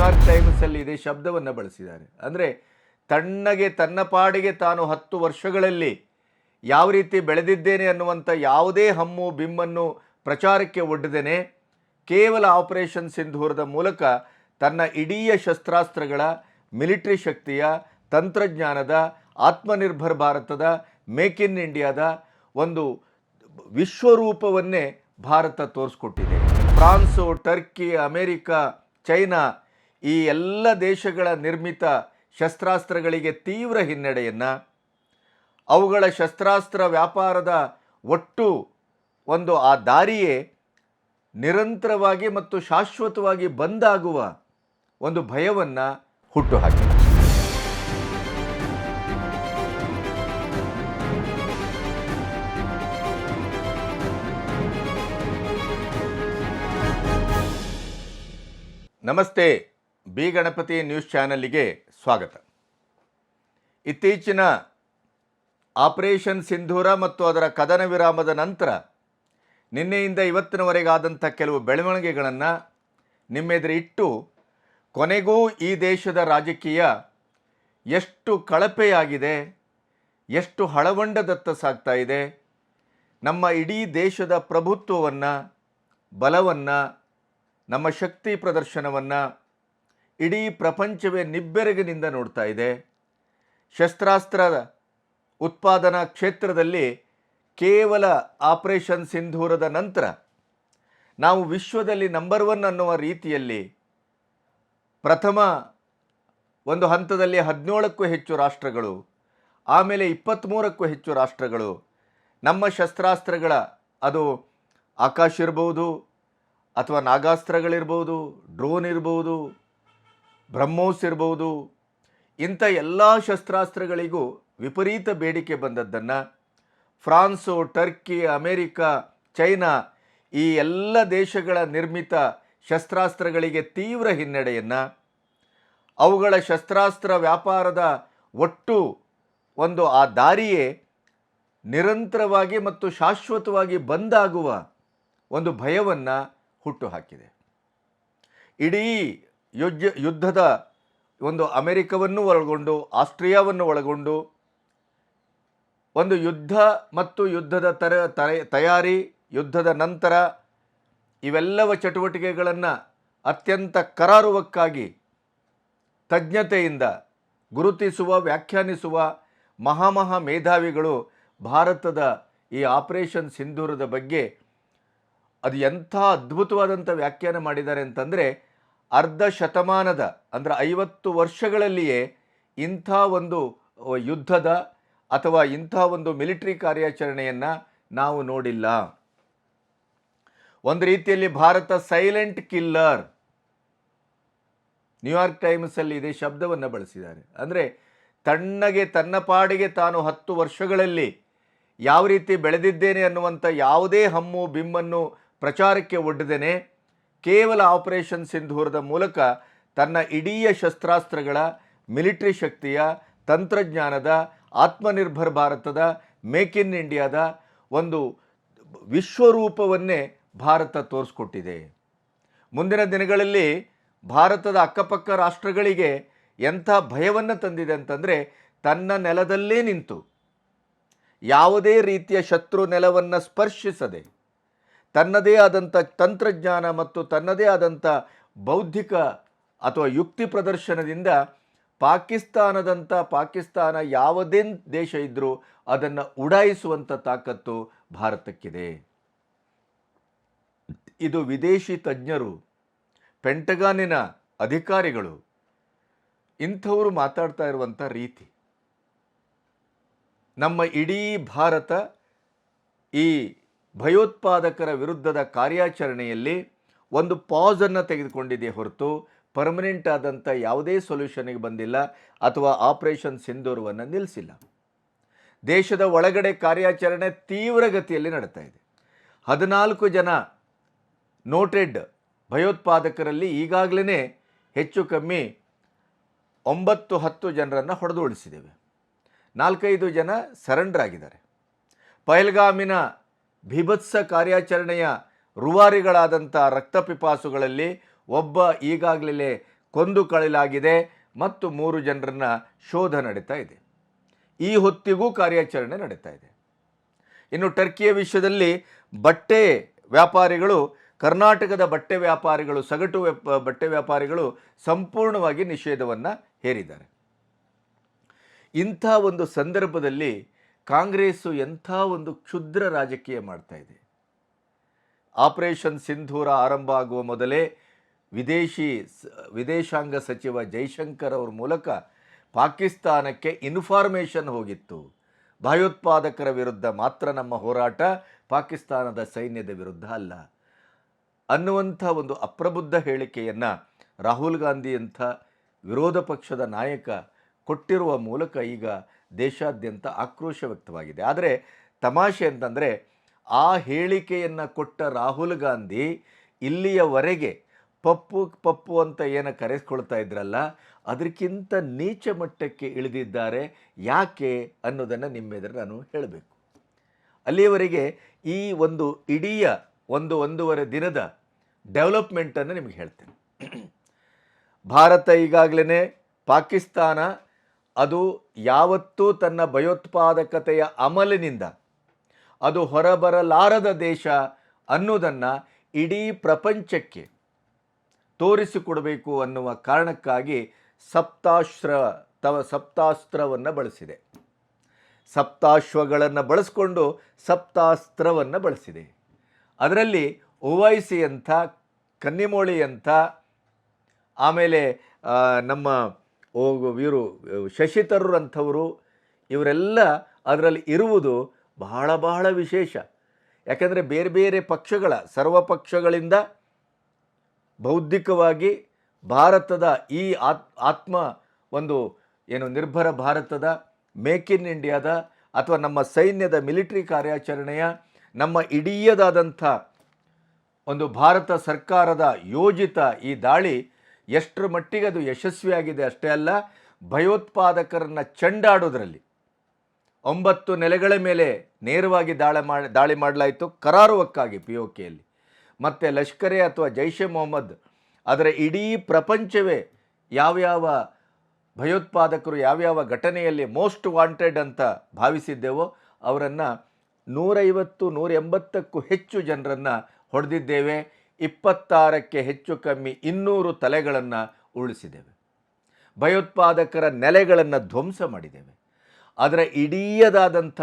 New York ಟೈಮ್ಸಲ್ಲಿ ಇದೇ ಶಬ್ದವನ್ನು ಬಳಸಿದ್ದಾರೆ. ಅಂದರೆ ತಣ್ಣಗೆ ತನ್ನ ಪಾಡಿಗೆ ತಾನು ಹತ್ತು ವರ್ಷಗಳಲ್ಲಿ ಯಾವ ರೀತಿ ಬೆಳೆದಿದ್ದೇನೆ ಅನ್ನುವಂಥ ಯಾವುದೇ ಹಮ್ಮು ಬಿಮ್ಮನ್ನು ಪ್ರಚಾರಕ್ಕೆ ಒಡ್ಡದೇನೆ ಕೇವಲ ಆಪರೇಷನ್ ಸಿಂಧೂರದ ಮೂಲಕ ತನ್ನ ಇಡೀ ಶಸ್ತ್ರಾಸ್ತ್ರಗಳ, ಮಿಲಿಟರಿ ಶಕ್ತಿಯ, ತಂತ್ರಜ್ಞಾನದ, ಆತ್ಮನಿರ್ಭರ್ ಭಾರತದ, ಮೇಕ್ ಇನ್ ಇಂಡಿಯಾದ ಒಂದು ವಿಶ್ವರೂಪವನ್ನೇ ಭಾರತ ತೋರಿಸ್ಕೊಟ್ಟಿದೆ. ಫ್ರಾನ್ಸು, ಟರ್ಕಿ, ಅಮೇರಿಕಾ, ಚೈನಾ ಈ ಎಲ್ಲ ದೇಶಗಳ ನಿರ್ಮಿತ ಶಸ್ತ್ರಾಸ್ತ್ರಗಳಿಗೆ ತೀವ್ರ ಹಿನ್ನಡೆಯನ್ನು, ಅವುಗಳ ಶಸ್ತ್ರಾಸ್ತ್ರ ವ್ಯಾಪಾರದ ಒಟ್ಟು ಒಂದು ಆ ದಾರಿಯೇ ನಿರಂತರವಾಗಿ ಮತ್ತು ಶಾಶ್ವತವಾಗಿ ಬಂದಾಗುವ ಒಂದು ಭಯವನ್ನು ಹುಟ್ಟುಹಾಕಿ ನಮಸ್ತೆ. ಬಿ ಗಣಪತಿ ನ್ಯೂಸ್ ಚಾನಲ್ಗೆ ಸ್ವಾಗತ. ಇತ್ತೀಚಿನ ಆಪರೇಷನ್ ಸಿಂಧೂರ ಮತ್ತು ಅದರ ಕದನ ವಿರಾಮದ ನಂತರ ನಿನ್ನೆಯಿಂದ ಇವತ್ತಿನವರೆಗಾದಂಥ ಕೆಲವು ಬೆಳವಣಿಗೆಗಳನ್ನು ನಿಮ್ಮೆದುರು ಇಟ್ಟು ಕೊನೆಗೂ ಈ ದೇಶದ ರಾಜಕೀಯ ಎಷ್ಟು ಕಳಪೆಯಾಗಿದೆ, ಎಷ್ಟು ಹಳವಂಡದತ್ತ ಸಾಗ್ತಾ ಇದೆ, ನಮ್ಮ ಇಡೀ ದೇಶದ ಪ್ರಭುತ್ವವನ್ನು, ಬಲವನ್ನು, ನಮ್ಮ ಶಕ್ತಿ ಪ್ರದರ್ಶನವನ್ನು ಇಡೀ ಪ್ರಪಂಚವೇ ನಿಬ್ಬೆರಗಿನಿಂದ ನೋಡ್ತಾ ಇದೆ. ಶಸ್ತ್ರಾಸ್ತ್ರ ಉತ್ಪಾದನಾ ಕ್ಷೇತ್ರದಲ್ಲಿ ಕೇವಲ ಆಪರೇಷನ್ ಸಿಂಧೂರದ ನಂತರ ನಾವು ವಿಶ್ವದಲ್ಲಿ ನಂಬರ್ ಒನ್ ಅನ್ನುವ ರೀತಿಯಲ್ಲಿ ಪ್ರಥಮ ಒಂದು ಹಂತದಲ್ಲಿ ಹದಿನೇಳಕ್ಕೂ ಹೆಚ್ಚು ರಾಷ್ಟ್ರಗಳು, ಆಮೇಲೆ ಇಪ್ಪತ್ತ್ಮೂರಕ್ಕೂ ಹೆಚ್ಚು ರಾಷ್ಟ್ರಗಳು. ನಮ್ಮ ಶಸ್ತ್ರಾಸ್ತ್ರಗಳ, ಅದು ಆಕಾಶ ಇರ್ಬೋದು ಅಥವಾ ನಾಗಾಸ್ತ್ರಗಳಿರ್ಬೋದು ಡ್ರೋನ್ ಇರ್ಬೋದು ಬ್ರಹ್ಮೋಸ್ ಇರ್ಬೋದು, ಇಂಥ ಎಲ್ಲ ಶಸ್ತ್ರಾಸ್ತ್ರಗಳಿಗೂ ವಿಪರೀತ ಬೇಡಿಕೆ ಬಂದದ್ದನ್ನು ಫ್ರಾನ್ಸು, ಟರ್ಕಿ, ಅಮೇರಿಕ, ಚೈನಾ ಈ ಎಲ್ಲ ದೇಶಗಳ ನಿರ್ಮಿತ ಶಸ್ತ್ರಾಸ್ತ್ರಗಳಿಗೆ ತೀವ್ರ ಹಿನ್ನಡೆಯನ್ನು ಅವುಗಳ ಶಸ್ತ್ರಾಸ್ತ್ರ ವ್ಯಾಪಾರದ ಒಟ್ಟು ಒಂದು ಆ ದಾರಿಯೇ ನಿರಂತರವಾಗಿ ಮತ್ತು ಶಾಶ್ವತವಾಗಿ ಬಂದಾಗುವ ಒಂದು ಭಯವನ್ನು ಹುಟ್ಟುಹಾಕಿದೆ ಇಡೀ ಯುಜ್ ಯುದ್ಧದ ಒಂದು ಅಮೆರಿಕವನ್ನು ಒಳಗೊಂಡು, ಆಸ್ಟ್ರಿಯಾವನ್ನು ಒಳಗೊಂಡು, ಒಂದು ಯುದ್ಧ ಮತ್ತು ಯುದ್ಧದ ತರ- ತಯಾರಿ, ಯುದ್ಧದ ನಂತರ ಇವೆಲ್ಲವ ಚಟುವಟಿಕೆಗಳನ್ನು ಅತ್ಯಂತ ಕರಾರುವಕ್ಕಾಗಿ ತಜ್ಞತೆಯಿಂದ ಗುರುತಿಸುವ, ವ್ಯಾಖ್ಯಾನಿಸುವ ಮಹಾಮಹಾ ಮೇಧಾವಿಗಳು ಭಾರತದ ಈ ಆಪರೇಷನ್ ಸಿಂಧೂರದ ಬಗ್ಗೆ ಅದು ಎಂಥ ಅದ್ಭುತವಾದಂಥ ವ್ಯಾಖ್ಯಾನ ಮಾಡಿದ್ದಾರೆ ಅಂತಂದರೆ ಅರ್ಧ ಶತಮಾನದ ಅಂದರೆ ಐವತ್ತು ವರ್ಷಗಳಲ್ಲಿಯೇ ಇಂಥ ಒಂದು ಯುದ್ಧದ ಅಥವಾ ಇಂಥ ಒಂದು ಮಿಲಿಟರಿ ಕಾರ್ಯಾಚರಣೆಯನ್ನು ನಾವು ನೋಡಿಲ್ಲ. ಒಂದು ರೀತಿಯಲ್ಲಿ Bharat silent killer. New York ಟೈಮ್ಸಲ್ಲಿ ಇದೇ ಶಬ್ದವನ್ನು ಬಳಸಿದ್ದಾರೆ. ಅಂದರೆ ತಣ್ಣಗೆ ತನ್ನ ಪಾಡಿಗೆ ತಾನು ಹತ್ತು ವರ್ಷಗಳಲ್ಲಿ ಯಾವ ರೀತಿ ಬೆಳೆದಿದ್ದೇನೆ ಅನ್ನುವಂಥ ಯಾವುದೇ ಹಮ್ಮು, ಬಿಮ್ಮನ್ನು ಪ್ರಚಾರಕ್ಕೆ ಒಡ್ಡದೇನೆ ಕೇವಲ ಆಪರೇಷನ್ ಸಿಂಧೂರದ ಮೂಲಕ ತನ್ನ ಇಡೀ ಶಸ್ತ್ರಾಸ್ತ್ರಗಳ, ಮಿಲಿಟರಿ ಶಕ್ತಿಯ, ತಂತ್ರಜ್ಞಾನದ, ಆತ್ಮನಿರ್ಭರ್ ಭಾರತದ, ಮೇಕ್ ಇನ್ ಇಂಡಿಯಾದ ಒಂದು ವಿಶ್ವರೂಪವನ್ನೇ ಭಾರತ ತೋರಿಸ್ಕೊಟ್ಟಿದೆ. ಮುಂದಿನ ದಿನಗಳಲ್ಲಿ ಭಾರತದ ಅಕ್ಕಪಕ್ಕ ರಾಷ್ಟ್ರಗಳಿಗೆ ಎಂಥ ಭಯವನ್ನು ತಂದಿದೆ ಅಂತಂದರೆ ತನ್ನ ನೆಲದಲ್ಲೇ ನಿಂತು. ಯಾವುದೇ ರೀತಿಯ ಶತ್ರು ನೆಲವನ್ನು ಸ್ಪರ್ಶಿಸದೆ. ತನ್ನದೇ ಆದಂಥ ತಂತ್ರಜ್ಞಾನ ಮತ್ತು ತನ್ನದೇ ಆದಂಥ ಬೌದ್ಧಿಕ ಅಥವಾ ಯುಕ್ತಿ ಪ್ರದರ್ಶನದಿಂದ ಪಾಕಿಸ್ತಾನದಂಥ ಪಾಕಿಸ್ತಾನ ಯಾವುದೇ ದೇಶ ಇದ್ದರೂ ಅದನ್ನು ಉಡಾಯಿಸುವಂಥ ತಾಕತ್ತು ಭಾರತಕ್ಕಿದೆ. ಇದು ವಿದೇಶಿ ತಜ್ಞರು, ಪೆಂಟಗಾನಿನ ಅಧಿಕಾರಿಗಳು ಇಂಥವರು ಮಾತಾಡ್ತಾ ಇರುವಂಥ ರೀತಿ. ನಮ್ಮ ಇಡೀ ಭಾರತ ಈ ಭಯೋತ್ಪಾದಕರ ವಿರುದ್ಧದ ಕಾರ್ಯಾಚರಣೆಯಲ್ಲಿ ಒಂದು ಪಾಸನ್ನು ತೆಗೆದುಕೊಂಡಿದೆ ಹೊರತು ಪರ್ಮನೆಂಟ್ ಆದಂಥ ಯಾವುದೇ ಸೊಲ್ಯೂಷನ್ಗೆ ಬಂದಿಲ್ಲ ಅಥವಾ ಆಪರೇಷನ್ ಸಿಂಧೂರವನ್ನು ನಿಲ್ಲಿಸಿಲ್ಲ. ದೇಶದ ಒಳಗಡೆ ಕಾರ್ಯಾಚರಣೆ ತೀವ್ರಗತಿಯಲ್ಲಿ ನಡೀತಾ ಇದೆ. ಹದಿನಾಲ್ಕು ಜನ ನೋಟೆಡ್ ಭಯೋತ್ಪಾದಕರಲ್ಲಿ ಈಗಾಗಲೇ ಹೆಚ್ಚು ಕಮ್ಮಿ ಒಂಬತ್ತು ಹತ್ತು ಜನರನ್ನು ಹೊಡೆದುಳಿಸಿದ್ದೇವೆ ನಾಲ್ಕೈದು ಜನ ಸರೆಂಡರ್ ಆಗಿದ್ದಾರೆ. ಪಹಲ್ಗಾಮಿನ ಭೀಭತ್ಸ ಕಾರ್ಯಾಚರಣೆಯ ರೂವಾರಿಗಳಾದಂಥ ರಕ್ತಪಿಪಾಸುಗಳಲ್ಲಿ ಒಬ್ಬ ಈಗಾಗಲೇ ಕೊಂದು ಕಳಲಾಗಿದೆ ಮತ್ತು ಮೂರು ಜನರನ್ನ ಶೋಧ ನಡೀತಾ ಇದೆ. ಈ ಹೊತ್ತಿಗೂ ಕಾರ್ಯಾಚರಣೆ ನಡೀತಾ ಇದೆ. ಇನ್ನು ಟರ್ಕಿಯ ವಿಷಯದಲ್ಲಿ ಬಟ್ಟೆ ವ್ಯಾಪಾರಿಗಳು, ಕರ್ನಾಟಕದ ಬಟ್ಟೆ ವ್ಯಾಪಾರಿಗಳು, ಸಗಟು ಬಟ್ಟೆ ವ್ಯಾಪಾರಿಗಳು ಸಂಪೂರ್ಣವಾಗಿ ನಿಷೇಧವನ್ನು ಹೇರಿದ್ದಾರೆ. ಇಂಥ ಒಂದು ಸಂದರ್ಭದಲ್ಲಿ ಕಾಂಗ್ರೆಸ್ಸು ಎಂಥ ಒಂದು ಕ್ಷುದ್ರ ರಾಜಕೀಯ ಮಾಡ್ತಾ ಇದೆ. ಆಪರೇಷನ್ ಸಿಂಧೂರ ಆರಂಭ ಆಗುವ ಮೊದಲೇ ವಿದೇಶಿ ವಿದೇಶಾಂಗ ಸಚಿವ ಜೈಶಂಕರ್ ಅವ್ರ ಮೂಲಕ ಪಾಕಿಸ್ತಾನಕ್ಕೆ ಇನ್ಫಾರ್ಮೇಷನ್ ಹೋಗಿತ್ತು. ಭಯೋತ್ಪಾದಕರ ವಿರುದ್ಧ ಮಾತ್ರ ನಮ್ಮ ಹೋರಾಟ, ಪಾಕಿಸ್ತಾನದ ಸೈನ್ಯದ ವಿರುದ್ಧ ಅಲ್ಲ. ಅನ್ನುವಂಥ ಒಂದು ಅಪ್ರಬುದ್ಧ ಹೇಳಿಕೆಯನ್ನು ರಾಹುಲ್ ಗಾಂಧಿಯಂಥ ವಿರೋಧ ಪಕ್ಷದ ನಾಯಕ ಕೊಟ್ಟಿರುವ ಮೂಲಕ ಈಗ ದೇಶಾದ್ಯಂತ ಆಕ್ರೋಶ ವ್ಯಕ್ತವಾಗಿದೆ. ಆದರೆ ತಮಾಷೆ ಅಂತಂದರೆ ಆ ಹೇಳಿಕೆಯನ್ನು ಕೊಟ್ಟ ರಾಹುಲ್ ಗಾಂಧಿ ಇಲ್ಲಿಯವರೆಗೆ ಪಪ್ಪು ಪಪ್ಪು ಅಂತ ಏನು ಕರೆಸ್ಕೊಳ್ತಾ ಇದ್ರಲ್ಲ ಅದಕ್ಕಿಂತ ನೀಚ ಮಟ್ಟಕ್ಕೆ ಇಳಿದಿದ್ದಾರೆ ಯಾಕೆ ಅನ್ನೋದನ್ನು ನಿಮ್ಮೆದುರು ನಾನು ಹೇಳಬೇಕು. ಅಲ್ಲಿಯವರೆಗೆ ಈ ಒಂದು ಇಡೀ ಒಂದು ಒಂದೂವರೆ ದಿನದ ಡೆವಲಪ್ಮೆಂಟನ್ನು ನಿಮಗೆ ಹೇಳ್ತೇನೆ. ಭಾರತ ಈಗಾಗಲೇ ಪಾಕಿಸ್ತಾನ ಅದು ಯಾವತ್ತೂ ತನ್ನ ಭಯೋತ್ಪಾದಕತೆಯ ಅಮಲಿನಿಂದ, ಅದು ಹೊರಬರಲಾರದ ದೇಶ ಅನ್ನೋದನ್ನು ಇಡೀ ಪ್ರಪಂಚಕ್ಕೆ ತೋರಿಸಿಕೊಡಬೇಕು ಅನ್ನುವ ಕಾರಣಕ್ಕಾಗಿ ಸಪ್ತಾಶ್ರ, ತವ ಸಪ್ತಾಸ್ತ್ರವನ್ನು ಬಳಸಿದೆ. ಸಪ್ತಾಶ್ವಗಳನ್ನು ಬಳಸ್ಕೊಂಡು ಸಪ್ತಾಸ್ತ್ರವನ್ನು ಬಳಸಿದೆ. ಅದರಲ್ಲಿ ಓವೈಸಿ ಕನ್ನಿಮೋಳಿಯಂಥ, ಆಮೇಲೆ ನಮ್ಮ ಓ- ಇವರು ಶಶಿ ಅಂಥವರು ಇವರೆಲ್ಲ ಅದರಲ್ಲಿ ಇರುವುದು ಬಹಳ ಬಹಳ ವಿಶೇಷ. ಯಾಕೆಂದರೆ ಬೇರೆ ಬೇರೆ ಪಕ್ಷಗಳ, ಸರ್ವ ಪಕ್ಷಗಳಿಂದ ಬೌದ್ಧಿಕವಾಗಿ ಭಾರತದ ಈ ಆತ್, ಆತ್ಮ ಒಂದು ಏನು ನಿರ್ಭರ ಭಾರತದ, ಮೇಕ್ ಇನ್ ಇಂಡಿಯಾದ ಅಥವಾ ನಮ್ಮ ಸೈನ್ಯದ ಮಿಲಿಟರಿ ಕಾರ್ಯಾಚರಣೆಯ ನಮ್ಮ ಇಡೀಯದಾದಂಥ ಒಂದು ಭಾರತ ಸರ್ಕಾರದ ಯೋಜಿತ ಈ ದಾಳಿ ಎಷ್ಟರ ಮಟ್ಟಿಗೆ ಅದು ಯಶಸ್ವಿಯಾಗಿದೆ ಅಷ್ಟೇ ಅಲ್ಲ, ಭಯೋತ್ಪಾದಕರನ್ನು ಚೆಂಡಾಡೋದ್ರಲ್ಲಿ ಒಂಬತ್ತು ನೆಲೆಗಳ ಮೇಲೆ ನೇರವಾಗಿ ದಾಳಿ ಮಾಡಿ, ದಾಳಿ ಮಾಡಲಾಯಿತು, ಕರಾರುವಕ್ಕಾಗಿ ಪಿ ಒ ಕೆಯಲ್ಲಿ ಮತ್ತು ಲಷ್ಕರೆ ಅಥವಾ ಜೈಷೆ ಮೊಹಮ್ಮದ್ ಅದರ ಇಡೀ ಪ್ರಪಂಚವೇ ಯಾವ್ಯಾವ ಭಯೋತ್ಪಾದಕರು, ಯಾವ್ಯಾವ ಘಟನೆಯಲ್ಲಿ ಮೋಸ್ಟ್ ವಾಂಟೆಡ್ ಅಂತ ಭಾವಿಸಿದ್ದೆವೋ ಅವರನ್ನು ನೂರೈವತ್ತು ನೂರ ಎಂಬತ್ತಕ್ಕೂ ಹೆಚ್ಚು ಜನರನ್ನು ಹೊಡೆದಿದ್ದೇವೆ. ಇಪ್ಪತ್ತಾರಕ್ಕೆ ಹೆಚ್ಚು ಕಮ್ಮಿ ಇನ್ನೂರು ತಲೆಗಳನ್ನು ಉಳಿಸಿದ್ದೇವೆ ಭಯೋತ್ಪಾದಕರ ನೆಲೆಗಳನ್ನು ಧ್ವಂಸ ಮಾಡಿದ್ದೇವೆ. ಅದರ ಇಡೀಯದಾದಂಥ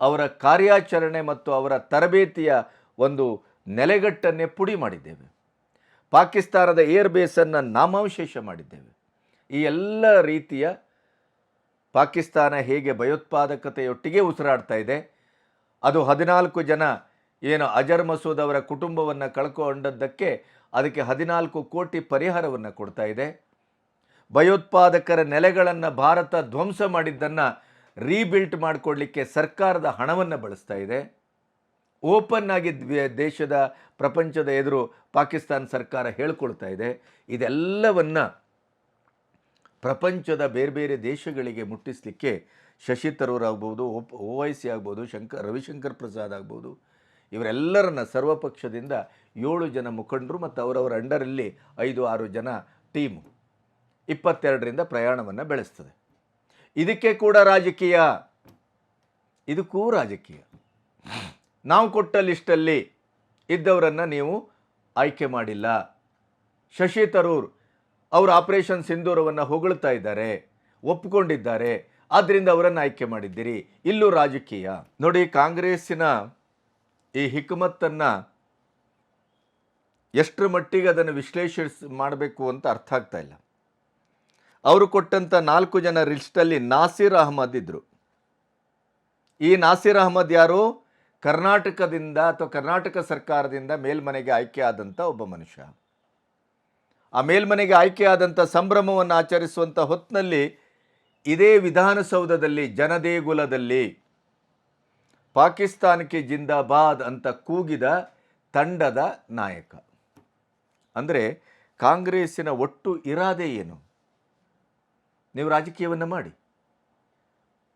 ಅವರ ಕಾರ್ಯಾಚರಣೆ ಮತ್ತು ಅವರ ತರಬೇತಿಯ ಒಂದು ನೆಲೆಗಟ್ಟನ್ನೇ ಪುಡಿ ಮಾಡಿದ್ದೇವೆ. ಪಾಕಿಸ್ತಾನದ ಏರ್ ಬೇಸನ್ನು ನಾಮಾವಶೇಷ ಮಾಡಿದ್ದೇವೆ. ಈ ಎಲ್ಲ ರೀತಿಯ ಪಾಕಿಸ್ತಾನ ಹೇಗೆ ಭಯೋತ್ಪಾದಕತೆಯೊಟ್ಟಿಗೆ ಉಸಿರಾಡ್ತಾ ಇದೆ, ಅದು ಹದಿನಾಲ್ಕು ಜನ ಏನು ಅಜರ್ ಮಸೂದ್ ಅವರ ಕುಟುಂಬವನ್ನು ಕಳ್ಕೊಂಡದ್ದಕ್ಕೆ ಅದಕ್ಕೆ ಹದಿನಾಲ್ಕು ಕೋಟಿ ಪರಿಹಾರವನ್ನು ಕೊಡ್ತಾ ಇದೆ. ಭಯೋತ್ಪಾದಕರ ನೆಲೆಗಳನ್ನು ಭಾರತ ಧ್ವಂಸ ಮಾಡಿದ್ದನ್ನು ರೀಬಿಲ್ಟ್ ಮಾಡಿಕೊಡ್ಲಿಕ್ಕೆ ಸರ್ಕಾರದ ಹಣವನ್ನು ಬಳಸ್ತಾ ಇದೆ. ಓಪನ್ ಆಗಿ ದೇಶದ, ಪ್ರಪಂಚದ ಎದುರು ಪಾಕಿಸ್ತಾನ ಸರ್ಕಾರ ಹೇಳ್ಕೊಳ್ತಾ ಇದೆ. ಇದೆಲ್ಲವನ್ನು ಪ್ರಪಂಚದ ಬೇರೆ ಬೇರೆ ದೇಶಗಳಿಗೆ ಮುಟ್ಟಿಸಲಿಕ್ಕೆ ಶಶಿ ತರೂರ್ ಆಗ್ಬೋದು ಓ ವೈ ಸಿ ಆಗ್ಬೋದು ಶಂಕರ್ ರವಿಶಂಕರ್ ಪ್ರಸಾದ್ ಆಗ್ಬೋದು ಇವರೆಲ್ಲರನ್ನ ಸರ್ವಪಕ್ಷದಿಂದ ಏಳು ಜನ ಮುಖಂಡರು ಮತ್ತು ಅವರವರ ಅಂಡರಲ್ಲಿ ಐದು ಆರು ಜನ ಟೀಮು ಇಪ್ಪತ್ತೆರಡರಿಂದ ಪ್ರಯಾಣವನ್ನು ಬೆಳೆಸ್ತದೆ. ಇದಕ್ಕೆ ಕೂಡ ರಾಜಕೀಯ. ಇದಕ್ಕೂ ರಾಜಕೀಯ. ನಾವು ಕೊಟ್ಟ ಲಿಸ್ಟಲ್ಲಿ ಇದ್ದವರನ್ನು ನೀವು ಆಯ್ಕೆ ಮಾಡಿಲ್ಲ. ಶಶಿ ತರೂರ್ ಅವರು ಆಪರೇಷನ್ ಸಿಂಧೂರವನ್ನು ಹೊಗಳ್ತಾ ಇದ್ದಾರೆ ಒಪ್ಪಿಕೊಂಡಿದ್ದಾರೆ ಆದ್ದರಿಂದ ಅವರನ್ನು ಆಯ್ಕೆ ಮಾಡಿದ್ದೀರಿ. ಇಲ್ಲೂ ರಾಜಕೀಯ. ನೋಡಿ, ಕಾಂಗ್ರೆಸ್ಸಿನ ಈ ಹಿಕ್ಮತ್ತನ್ನು ಎಷ್ಟರ ಮಟ್ಟಿಗೆ ಅದನ್ನು ವಿಶ್ಲೇಷಿಸ್ ಮಾಡಬೇಕು ಅಂತ ಅರ್ಥ ಆಗ್ತಾ ಇಲ್ಲ. ಅವರು ಕೊಟ್ಟಂಥ ನಾಲ್ಕು ಜನ ಲಿಸ್ಟಲ್ಲಿ ನಾಸಿರ್ ಅಹಮದ್ ಇದ್ದರು ಈ ನಾಸಿರ್ ಅಹಮದ್ ಯಾರು? ಕರ್ನಾಟಕದಿಂದ ಅಥವಾ ಕರ್ನಾಟಕ ಸರ್ಕಾರದಿಂದ ಮೇಲ್ಮನೆಗೆ ಆಯ್ಕೆ ಆದಂಥ ಒಬ್ಬ ಮನುಷ್ಯ. ಆ ಮೇಲ್ಮನೆಗೆ ಆಯ್ಕೆಯಾದಂಥ ಸಂಭ್ರಮವನ್ನು ಆಚರಿಸುವಂಥ ಹೊತ್ತಿನಲ್ಲಿ ಇದೇ ವಿಧಾನಸೌಧದಲ್ಲಿ ಜನದೇಗುಲದಲ್ಲಿ ಪಾಕಿಸ್ತಾನಕ್ಕೆ ಜಿಂದಾಬಾದ್ ಅಂತ ಕೂಗಿದ ತಂಡದ ನಾಯಕ. ಅಂದರೆ ಕಾಂಗ್ರೆಸ್ಸಿನ ಒಟ್ಟು ಇರಾದೆ ಏನು? ನೀವು ರಾಜಕೀಯವನ್ನು ಮಾಡಿ.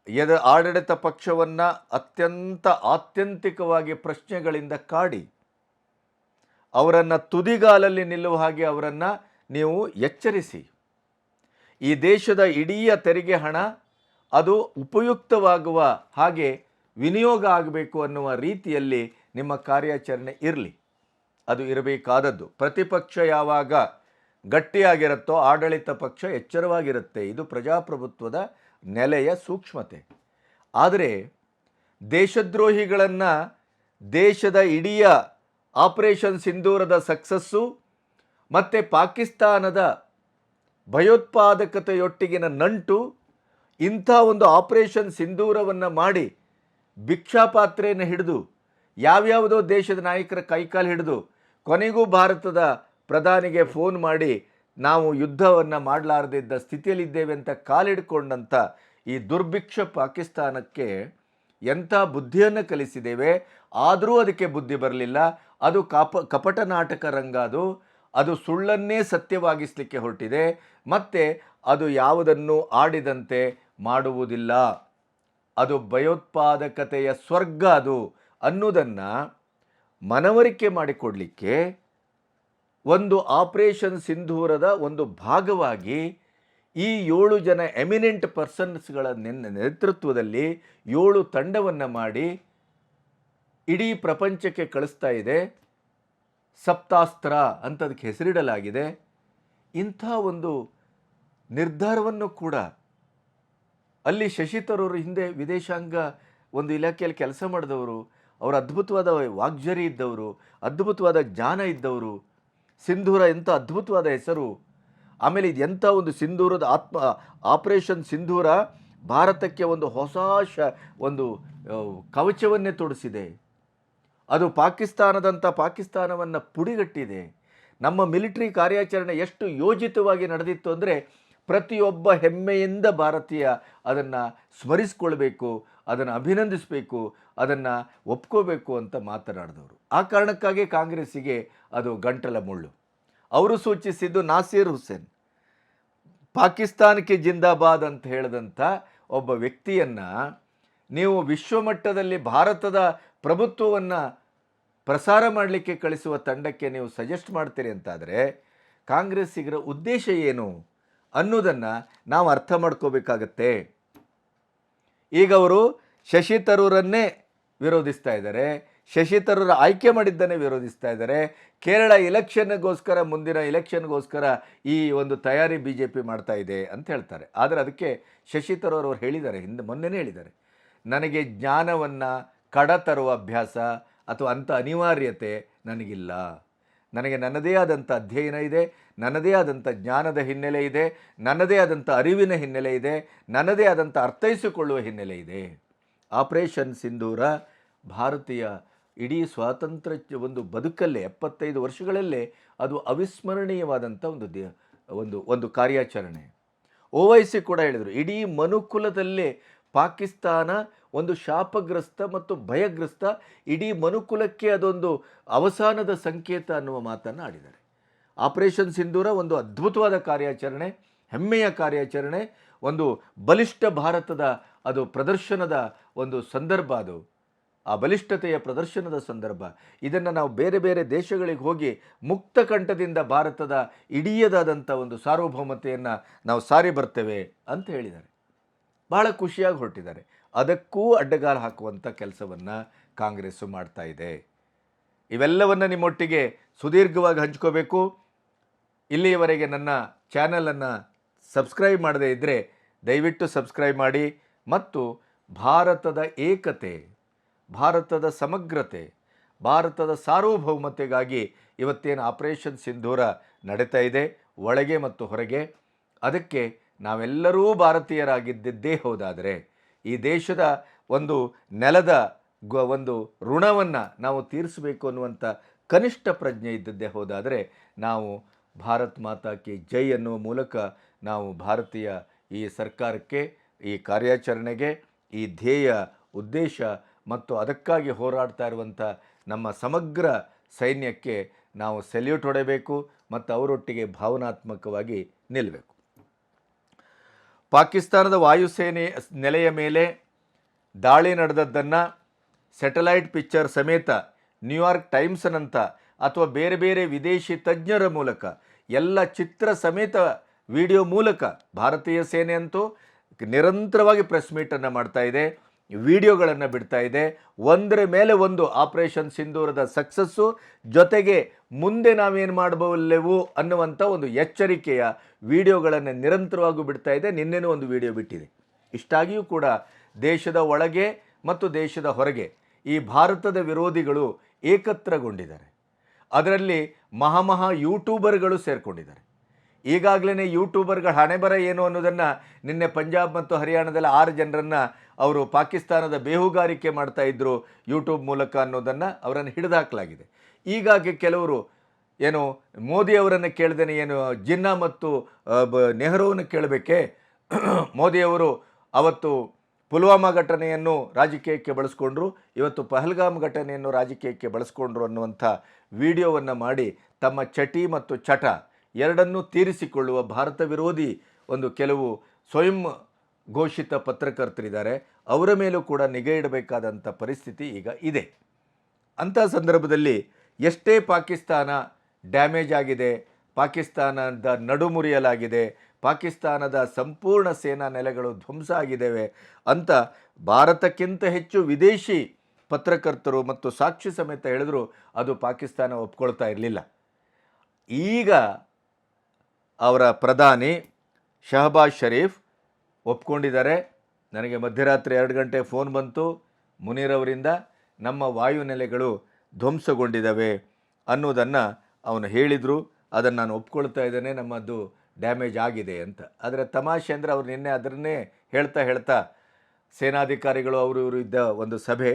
ಎದ ಆಡಳಿತ ಪಕ್ಷವನ್ನು ಅತ್ಯಂತ ಆತ್ಯಂತಿಕವಾಗಿ ಪ್ರಶ್ನೆಗಳಿಂದ ಕಾಡಿ. ಅವರನ್ನು ತುದಿಗಾಲಲ್ಲಿ ನಿಲ್ಲುವ ಹಾಗೆ ಅವರನ್ನು ನೀವು ಎಚ್ಚರಿಸಿ. ಈ ದೇಶದ ಇಡೀ ತೆರಿಗೆ ಹಣ ಅದು ಉಪಯುಕ್ತವಾಗುವ ಹಾಗೆ ವಿನಿಯೋಗ ಆಗಬೇಕು ಅನ್ನುವ ರೀತಿಯಲ್ಲಿ ನಿಮ್ಮ ಕಾರ್ಯಾಚರಣೆ ಇರಲಿ. ಅದು ಇರಬೇಕಾದದ್ದು. ಪ್ರತಿಪಕ್ಷ ಯಾವಾಗ ಗಟ್ಟಿಯಾಗಿರುತ್ತೋ ಆಡಳಿತ ಪಕ್ಷ ಎಚ್ಚರವಾಗಿರುತ್ತೆ. ಇದು ಪ್ರಜಾಪ್ರಭುತ್ವದ ನೆಲೆಯ ಸೂಕ್ಷ್ಮತೆ. ಆದರೆ ದೇಶದ್ರೋಹಿಗಳನ್ನು ದೇಶದ ಇಡೀ ಆಪರೇಷನ್ ಸಿಂಧೂರದ ಸಕ್ಸಸ್ಸು ಮತ್ತು ಪಾಕಿಸ್ತಾನದ ಭಯೋತ್ಪಾದಕತೆಯೊಟ್ಟಿಗಿನ ನಂಟು ಇಂಥ ಒಂದು ಆಪರೇಷನ್ ಸಿಂಧೂರವನ್ನು ಮಾಡಿ ಭಿಕ್ಷಾಪಾತ್ರೆಯನ್ನು ಹಿಡಿದು ಯಾವ್ಯಾವುದೋ ದೇಶದ ನಾಯಕರ ಕೈಕಾಲು ಹಿಡಿದು ಕೊನೆಗೂ ಭಾರತದ ಪ್ರಧಾನಿಗೆ ಫೋನ್ ಮಾಡಿ ನಾವು ಯುದ್ಧವನ್ನು ಮಾಡಲಾರದಿದ್ದ ಸ್ಥಿತಿಯಲ್ಲಿದ್ದೇವೆ ಅಂತ ಕಾಲಿಡ್ಕೊಂಡಂಥ ಈ ದುರ್ಭಿಕ್ಷ ಪಾಕಿಸ್ತಾನಕ್ಕೆ ಎಂಥ ಬುದ್ಧಿಯನ್ನು ಕಲಿಸಿದ್ದೇವೆ, ಆದರೂ ಅದಕ್ಕೆ ಬುದ್ಧಿ ಬರಲಿಲ್ಲ, ಅದು ಕಾಪ, ಕಪಟ ನಾಟಕ ರಂಗ ಅದು ಅದು ಸುಳ್ಳನ್ನೇ ಸತ್ಯವಾಗಿಸಲಿಕ್ಕೆ ಹೊರಟಿದೆ, ಮತ್ತು ಅದು ಯಾವುದನ್ನು ಆಡಿದಂತೆ ಮಾಡುವುದಿಲ್ಲ. ಅದು ಭಯೋತ್ಪಾದಕತೆಯ ಸ್ವರ್ಗ ಅದು ಅನ್ನೋದನ್ನು ಮನವರಿಕೆ ಮಾಡಿಕೊಡಲಿಕ್ಕೆ ಒಂದು ಆಪರೇಷನ್ ಸಿಂಧೂರದ ಒಂದು ಭಾಗವಾಗಿ ಈ ಏಳು ಜನ ಎಮಿನೆಂಟ್ ಪರ್ಸನ್ಸ್ಗಳ ನೇತೃತ್ವದಲ್ಲಿ ಏಳು ತಂಡವನ್ನು ಮಾಡಿ ಇಡೀ ಪ್ರಪಂಚಕ್ಕೆ ಕಳಿಸ್ತಾ ಇದೆ. ಸಪ್ತಾಸ್ತ್ರ ಅಂತದಕ್ಕೆ ಹೆಸರಿಡಲಾಗಿದೆ. ಇಂಥ ಒಂದು ನಿರ್ಧಾರವನ್ನು ಕೂಡ ಅಲ್ಲಿ ಶಶಿ ತರೂರ್ ಹಿಂದೆ ವಿದೇಶಾಂಗ ಒಂದು ಇಲಾಖೆಯಲ್ಲಿ ಕೆಲಸ ಮಾಡಿದವರು, ಅವರು ಅದ್ಭುತವಾದ ವಾಗ್ಜರಿ ಇದ್ದವರು, ಅದ್ಭುತವಾದ ಜ್ಞಾನ ಇದ್ದವರು, ಸಿಂಧೂರ ಎಂಥ ಅದ್ಭುತವಾದ ಹೆಸರು, ಆಮೇಲೆ ಇದು ಎಂಥ ಒಂದು ಸಿಂಧೂರದ ಆತ್ಮ, ಆಪರೇಷನ್ ಸಿಂಧೂರ ಭಾರತಕ್ಕೆ ಒಂದು ಹೊಸ ಶ, ಒಂದು ಕವಚವನ್ನೇ ತೊಡಿಸಿದೆ. ಅದು ಪಾಕಿಸ್ತಾನದಂಥ ಪಾಕಿಸ್ತಾನವನ್ನು ಪುಡಿಗಟ್ಟಿದೆ. ನಮ್ಮ ಮಿಲಿಟರಿ ಕಾರ್ಯಾಚರಣೆ ಎಷ್ಟು ಯೋಜಿತವಾಗಿ ನಡೆದಿತ್ತು ಅಂದರೆ ಪ್ರತಿಯೊಬ್ಬ ಹೆಮ್ಮೆಯಿಂದ ಭಾರತೀಯ ಅದನ್ನು ಸ್ಮರಿಸ್ಕೊಳ್ಬೇಕು, ಅದನ್ನು ಅಭಿನಂದಿಸಬೇಕು, ಅದನ್ನು ಒಪ್ಕೋಬೇಕು ಅಂತ ಮಾತನಾಡಿದವರು. ಆ ಕಾರಣಕ್ಕಾಗಿ ಕಾಂಗ್ರೆಸ್ಸಿಗೆ ಅದು ಗಂಟಲ ಮುಳ್ಳು. ಅವರು ಸೂಚಿಸಿದ್ದು ನಾಸೀರ್ ಹುಸೇನ್. ಪಾಕಿಸ್ತಾನಕ್ಕೆ ಜಿಂದಾಬಾದ್ ಅಂತ ಹೇಳಿದಂಥ ಒಬ್ಬ ವ್ಯಕ್ತಿಯನ್ನು ನೀವು ವಿಶ್ವಮಟ್ಟದಲ್ಲಿ ಭಾರತದ ಪ್ರಭುತ್ವವನ್ನು ಪ್ರಸಾರ ಮಾಡಲಿಕ್ಕೆ ಕಳಿಸುವ ತಂಡಕ್ಕೆ ನೀವು ಸಜೆಸ್ಟ್ ಮಾಡ್ತೀರಿ ಅಂತಾದರೆ, ಕಾಂಗ್ರೆಸ್ಸಿಗರ ಉದ್ದೇಶ ಏನು? ಅನ್ನೋದನ್ನು ನಾವು ಅರ್ಥ ಮಾಡ್ಕೋಬೇಕಾಗತ್ತೆ. ಈಗ ಅವರು ಶಶಿ ತರೂರನ್ನೇ ವಿರೋಧಿಸ್ತಾ ಇದ್ದಾರೆ, ಶಶಿ ತರೂರ ಆಯ್ಕೆ ಮಾಡಿದ್ದನ್ನೇ ವಿರೋಧಿಸ್ತಾ ಇದ್ದಾರೆ. ಕೇರಳ ಇಲೆಕ್ಷನ್ಗೋಸ್ಕರ ಮುಂದಿನ ಇಲೆಕ್ಷನ್ಗೋಸ್ಕರ ಈ ಒಂದು ತಯಾರಿ ಬಿ ಜೆ ಪಿ ಮಾಡ್ತಾ ಇದೆ ಅಂತ ಹೇಳ್ತಾರೆ. ಆದರೆ ಅದಕ್ಕೆ ಶಶಿ ತರೂರ್ ಅವರು ಹೇಳಿದ್ದಾರೆ, ಹಿಂದೆ ಮೊನ್ನೆನೇ ಹೇಳಿದ್ದಾರೆ. ನನಗೆ ಜ್ಞಾನವನ್ನು ಕಡ ತರುವ ಅಭ್ಯಾಸ ಅಥವಾ ಅಂಥ ಅನಿವಾರ್ಯತೆ ನನಗಿಲ್ಲ. ನನಗೆ ನನ್ನದೇ ಆದಂಥ ಅಧ್ಯಯನ ಇದೆ, ನನ್ನದೇ ಆದಂಥ ಜ್ಞಾನದ ಹಿನ್ನೆಲೆ ಇದೆ, ನನ್ನದೇ ಆದಂಥ ಅರಿವಿನ ಹಿನ್ನೆಲೆ ಇದೆ, ನನ್ನದೇ ಆದಂಥ ಅರ್ಥೈಸಿಕೊಳ್ಳುವ ಹಿನ್ನೆಲೆ ಇದೆ. ಆಪರೇಷನ್ ಸಿಂಧೂರ ಭಾರತೀಯ ಇಡೀ ಸ್ವಾತಂತ್ರ್ಯ ಒಂದು ಬದುಕಲ್ಲೇ, ಎಪ್ಪತ್ತೈದು ವರ್ಷಗಳಲ್ಲೇ ಅದು ಅವಿಸ್ಮರಣೀಯವಾದಂಥ ಒಂದು ದೇ ಒಂದು ಒಂದು ಕಾರ್ಯಾಚರಣೆ. ಓವೈಸಿ ಕೂಡ ಹೇಳಿದರು, ಇಡೀ ಮನುಕುಲದಲ್ಲೇ ಪಾಕಿಸ್ತಾನ ಒಂದು ಶಾಪಗ್ರಸ್ತ ಮತ್ತು ಭಯಗ್ರಸ್ತ, ಇಡೀ ಮನುಕುಲಕ್ಕೆ ಅದೊಂದು ಅವಸಾನದ ಸಂಕೇತ ಅನ್ನುವ ಮಾತನ್ನು ಆಡಿದ್ದಾರೆ. ಆಪರೇಷನ್ ಸಿಂಧೂರ ಒಂದು ಅದ್ಭುತವಾದ ಕಾರ್ಯಾಚರಣೆ, ಹೆಮ್ಮೆಯ ಕಾರ್ಯಾಚರಣೆ, ಒಂದು ಬಲಿಷ್ಠ ಭಾರತದ ಅದು ಪ್ರದರ್ಶನದ ಒಂದು ಸಂದರ್ಭ ಅದು. ಆ ಬಲಿಷ್ಠತೆಯ ಪ್ರದರ್ಶನದ ಸಂದರ್ಭ. ಇದನ್ನು ನಾವು ಬೇರೆ ಬೇರೆ ದೇಶಗಳಿಗೆ ಹೋಗಿ ಮುಕ್ತ ಕಂಠದಿಂದ ಭಾರತದ ಇಡಿಯದಾದಂಥ ಒಂದು ಸಾರ್ವಭೌಮತೆಯನ್ನು ನಾವು ಸಾರಿ ಬರ್ತೇವೆ ಅಂತ ಹೇಳಿದ್ದಾರೆ. ಬಹಳ ಖುಷಿಯಾಗಿ ಹೊರಟಿದ್ದಾರೆ. ಅದಕ್ಕೂ ಅಡ್ಡಗಾಲು ಹಾಕುವಂಥ ಕೆಲಸವನ್ನು ಕಾಂಗ್ರೆಸ್ಸು ಮಾಡ್ತಾ ಇದೆ. ಇವೆಲ್ಲವನ್ನು ನಿಮ್ಮೊಟ್ಟಿಗೆ ಸುದೀರ್ಘವಾಗಿ ಹಂಚ್ಕೋಬೇಕು. ಇಲ್ಲಿಯವರೆಗೆ ನನ್ನ ಚಾನಲನ್ನು ಸಬ್ಸ್ಕ್ರೈಬ್ ಮಾಡದೇ ಇದ್ದರೆ ದಯವಿಟ್ಟು ಸಬ್ಸ್ಕ್ರೈಬ್ ಮಾಡಿ ಮತ್ತು ಭಾರತದ ಏಕತೆ, ಭಾರತದ ಸಮಗ್ರತೆ, ಭಾರತದ ಸಾರ್ವಭೌಮತೆಗಾಗಿ ಇವತ್ತೇನು ಆಪರೇಷನ್ ಸಿಂಧೂರ ನಡೀತಾ ಇದೆ, ಒಳಗೆ ಮತ್ತು ಹೊರಗೆ. ಅದಕ್ಕೆ ನಾವೆಲ್ಲರೂ ಭಾರತೀಯರಾಗಿದ್ದಿದ್ದೇ ಹೋದಾದರೆ ಈ ದೇಶದ ಒಂದು ನೆಲದ ಗ, ಒಂದು ಋಣವನ್ನು ನಾವು ತೀರಿಸಬೇಕು ಅನ್ನುವಂಥ ಕನಿಷ್ಠ ಪ್ರಜ್ಞೆ ಇದ್ದದ್ದೇ ಹೋದಾದರೆ ನಾವು ಭಾರತ್ ಮಾತಾ ಕಿ ಜೈ ಅನ್ನುವ ಮೂಲಕ ನಾವು ಭಾರತೀಯ ಈ ಸರ್ಕಾರಕ್ಕೆ, ಈ ಕಾರ್ಯಾಚರಣೆಗೆ, ಈ ಧ್ಯೇಯ ಉದ್ದೇಶ ಮತ್ತು ಅದಕ್ಕಾಗಿ ಹೋರಾಡ್ತಾ ಇರುವಂಥ ನಮ್ಮ ಸಮಗ್ರ ಸೈನ್ಯಕ್ಕೆ ನಾವು ಸೆಲ್ಯೂಟ್ ಹೊಡೆಯಬೇಕು ಮತ್ತು ಅವರೊಟ್ಟಿಗೆ ಭಾವನಾತ್ಮಕವಾಗಿ ನಿಲ್ಲಬೇಕು ಪಾಕಿಸ್ತಾನದ ವಾಯುಸೇನೆ ನೆಲೆಯ ಮೇಲೆ ದಾಳಿ ನಡೆದದ್ದನ್ನು ಸ್ಯಾಟಲೈಟ್ ಪಿಕ್ಚರ್ ಸಮೇತ ನ್ಯೂಯಾರ್ಕ್ ಟೈಮ್ಸ್ನಂಥ ಅಥವಾ ಬೇರೆ ಬೇರೆ ವಿದೇಶಿ ತಜ್ಞರ ಮೂಲಕ, ಎಲ್ಲ ಚಿತ್ರ ಸಮೇತ ವಿಡಿಯೋ ಮೂಲಕ ಭಾರತೀಯ ಸೇನೆ ಅಂತೂ ನಿರಂತರವಾಗಿ ಪ್ರೆಸ್ ಮೀಟನ್ನು ಮಾಡ್ತಾ ಇದೆ. ವಿಡಿಯೋಗಳನ್ನು ಬಿಡ್ತಾ ಇದೆ. ಒಂದರ ಮೇಲೆ ಒಂದು ಆಪರೇಷನ್ ಸಿಂಧೂರದ ಸಕ್ಸಸ್ಸು ಜೊತೆಗೆ ಮುಂದೆ ನಾವೇನು ಮಾಡಬಲ್ಲೆವು ಅನ್ನುವಂಥ ಒಂದು ಎಚ್ಚರಿಕೆಯ ವಿಡಿಯೋಗಳನ್ನು ನಿರಂತರವಾಗಿ ಬಿಡ್ತಾ ಇದೆ. ನಿನ್ನೆನೂ ಒಂದು ವಿಡಿಯೋ ಬಿಟ್ಟಿದೆ. ಇಷ್ಟಾಗಿಯೂ ಕೂಡ ದೇಶದ ಒಳಗೆ ಮತ್ತು ದೇಶದ ಹೊರಗೆ ಈ ಭಾರತದ ವಿರೋಧಿಗಳು ಏಕತ್ರಗೊಂಡಿದ್ದಾರೆ. ಅದರಲ್ಲಿ ಮಹಾಮಹಾ ಯೂಟ್ಯೂಬರ್ಗಳು ಸೇರಿಕೊಂಡಿದ್ದಾರೆ. ಈಗಾಗಲೇ ಯೂಟ್ಯೂಬರ್ಗಳ ಹಣೆಬರ ಏನು ಅನ್ನೋದನ್ನು ನಿನ್ನೆ ಪಂಜಾಬ್ ಮತ್ತು ಹರಿಯಾಣದಲ್ಲಿ ಆರು ಜನರನ್ನು ಅವರು ಪಾಕಿಸ್ತಾನದ ಬೇಹುಗಾರಿಕೆ ಮಾಡ್ತಾ ಇದ್ದರು ಯೂಟ್ಯೂಬ್ ಮೂಲಕ ಅನ್ನೋದನ್ನು ಅವರನ್ನು ಹಿಡಿದಾಕಲಾಗಿದೆ. ಈಗಾಗಿ ಕೆಲವರು ಏನು ಮೋದಿ ಅವರನ್ನು ಕೇಳ್ದೇನೆ ಏನು ಜಿನ್ನಾ ಮತ್ತು ನೆಹರುವನ್ನು ಕೇಳಬೇಕೆ? ಮೋದಿಯವರು ಅವತ್ತು ಪುಲ್ವಾಮಾ ಘಟನೆಯನ್ನು ರಾಜಕೀಯಕ್ಕೆ ಬಳಸ್ಕೊಂಡ್ರು, ಇವತ್ತು ಪಹಲ್ಗಾಮ್ ಘಟನೆಯನ್ನು ರಾಜಕೀಯಕ್ಕೆ ಬಳಸ್ಕೊಂಡ್ರು ಅನ್ನುವಂಥ ವಿಡಿಯೋವನ್ನು ಮಾಡಿ ತಮ್ಮ ಚಟಿ ಮತ್ತು ಚಟ ಎರಡನ್ನೂ ತೀರಿಸಿಕೊಳ್ಳುವ ಭಾರತ ವಿರೋಧಿ ಒಂದು ಕೆಲವು ಸ್ವಯಂ ಘೋಷಿತ ಪತ್ರಕರ್ತರಿದ್ದಾರೆ. ಅವರ ಮೇಲೂ ಕೂಡ ನಿಗಾ ಇಡಬೇಕಾದಂಥ ಪರಿಸ್ಥಿತಿ ಈಗ ಇದೆ. ಅಂಥ ಸಂದರ್ಭದಲ್ಲಿ ಎಷ್ಟೇ ಪಾಕಿಸ್ತಾನ ಡ್ಯಾಮೇಜ್ ಆಗಿದೆ, ಪಾಕಿಸ್ತಾನದ ನಡುಮುರಿಯಲಾಗಿದೆ ಪಾಕಿಸ್ತಾನದ ಸಂಪೂರ್ಣ ಸೇನಾ ನೆಲೆಗಳು ಧ್ವಂಸ ಆಗಿದ್ದಾವೆ ಅಂತ ಭಾರತಕ್ಕಿಂತ ಹೆಚ್ಚು ವಿದೇಶಿ ಪತ್ರಕರ್ತರು ಮತ್ತು ಸಾಕ್ಷಿ ಸಮೇತ ಹೇಳಿದ್ರು, ಅದು ಪಾಕಿಸ್ತಾನ ಒಪ್ಕೊಳ್ತಾ ಇರಲಿಲ್ಲ. ಈಗ ಅವರ ಪ್ರಧಾನಿ ಶಹಬಾಜ್ ಶರೀಫ್ ಒಪ್ಕೊಂಡಿದ್ದಾರೆ. ನನಗೆ ಮಧ್ಯರಾತ್ರಿ ಎರಡು ಗಂಟೆ ಫೋನ್ ಬಂತು. ಮುನೀರ್ ಅವರಿಂದ ನಮ್ಮ ವಾಯುನೆಲೆಗಳು ಧ್ವಂಸಗೊಂಡಿದ್ದಾವೆ ಅನ್ನೋದನ್ನು ಅವನು ಹೇಳಿದರು. ಅದನ್ನು ನಾನು ಒಪ್ಕೊಳ್ತಾ ಇದ್ದೇನೆ. ನಮ್ಮದು ಡ್ಯಾಮೇಜ್ ಆಗಿದೆ ಅಂತ. ಆದರೆ ತಮಾಷೆ ಅಂದರೆ ಅವ್ರು ನಿನ್ನೆ ಅದನ್ನೇ ಹೇಳ್ತಾ ಹೇಳ್ತಾ ಸೇನಾಧಿಕಾರಿಗಳು ಅವರು ಇವರು ಇದ್ದ ಒಂದು ಸಭೆ.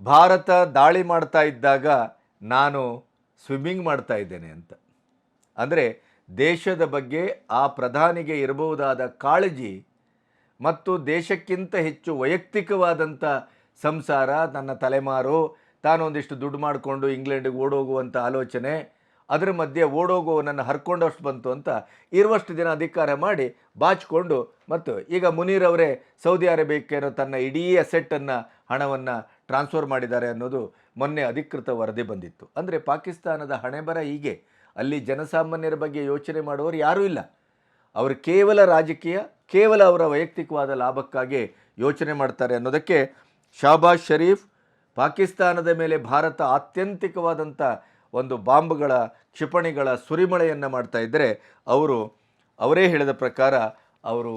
ಭಾರತ ದಾಳಿ ಮಾಡ್ತಾ ಇದ್ದಾಗ ನಾನು ಸ್ವಿಮ್ಮಿಂಗ್ ಮಾಡ್ತಾ ಇದ್ದೇನೆ ಅಂತ. ಅಂದರೆ ದೇಶದ ಬಗ್ಗೆ ಆ ಪ್ರಧಾನಿಗೆ ಇರಬಹುದಾದ ಕಾಳಜಿ ಮತ್ತು ದೇಶಕ್ಕಿಂತ ಹೆಚ್ಚು ವೈಯಕ್ತಿಕವಾದಂಥ ಸಂಸಾರ ನನ್ನ ತಲೆಮಾರು, ತಾನೊಂದಿಷ್ಟು ದುಡ್ಡು ಮಾಡಿಕೊಂಡು ಇಂಗ್ಲೆಂಡಿಗೆ ಓಡೋಗುವಂಥ ಆಲೋಚನೆ, ಅದರ ಮಧ್ಯೆ ಓಡೋಗುವವನನ್ನು ಹರ್ಕೊಂಡಷ್ಟು ಬಂತು ಅಂತ ಇರುವಷ್ಟು ದಿನ ಅಧಿಕಾರ ಮಾಡಿ ಬಾಚಿಕೊಂಡು ಮತ್ತು ಈಗ ಮುನೀರ್ ಅವರೇ ಸೌದಿ ಅರೇಬಿಯಾಕ್ಕೇನೋ ತನ್ನ ಇಡೀ ಅಸೆಟ್ಟನ್ನು, ಹಣವನ್ನು ಟ್ರಾನ್ಸ್ಫರ್ ಮಾಡಿದ್ದಾರೆ ಅನ್ನೋದು ಮೊನ್ನೆ ಅಧಿಕೃತ ವರದಿ ಬಂದಿತ್ತು. ಅಂದರೆ ಪಾಕಿಸ್ತಾನದ ಹಣೆಬರ ಹೀಗೆ. ಅಲ್ಲಿ ಜನಸಾಮಾನ್ಯರ ಬಗ್ಗೆ ಯೋಚನೆ ಮಾಡುವವರು ಯಾರೂ ಇಲ್ಲ. ಅವರು ಕೇವಲ ರಾಜಕೀಯ, ಕೇವಲ ಅವರ ವೈಯಕ್ತಿಕವಾದ ಲಾಭಕ್ಕಾಗಿ ಯೋಚನೆ ಮಾಡ್ತಾರೆ ಅನ್ನೋದಕ್ಕೆ ಶಾಬಾಜ್ ಶರೀಫ್ ಪಾಕಿಸ್ತಾನದ ಮೇಲೆ ಭಾರತ ಆತ್ಯಂತಿಕವಾದಂಥ ಒಂದು ಬಾಂಬ್ಗಳ ಕ್ಷಿಪಣಿಗಳ ಸುರಿಮಳೆಯನ್ನು ಮಾಡ್ತಾ ಇದ್ದರೆ ಅವರು, ಅವರೇ ಹೇಳಿದ ಪ್ರಕಾರ ಅವರು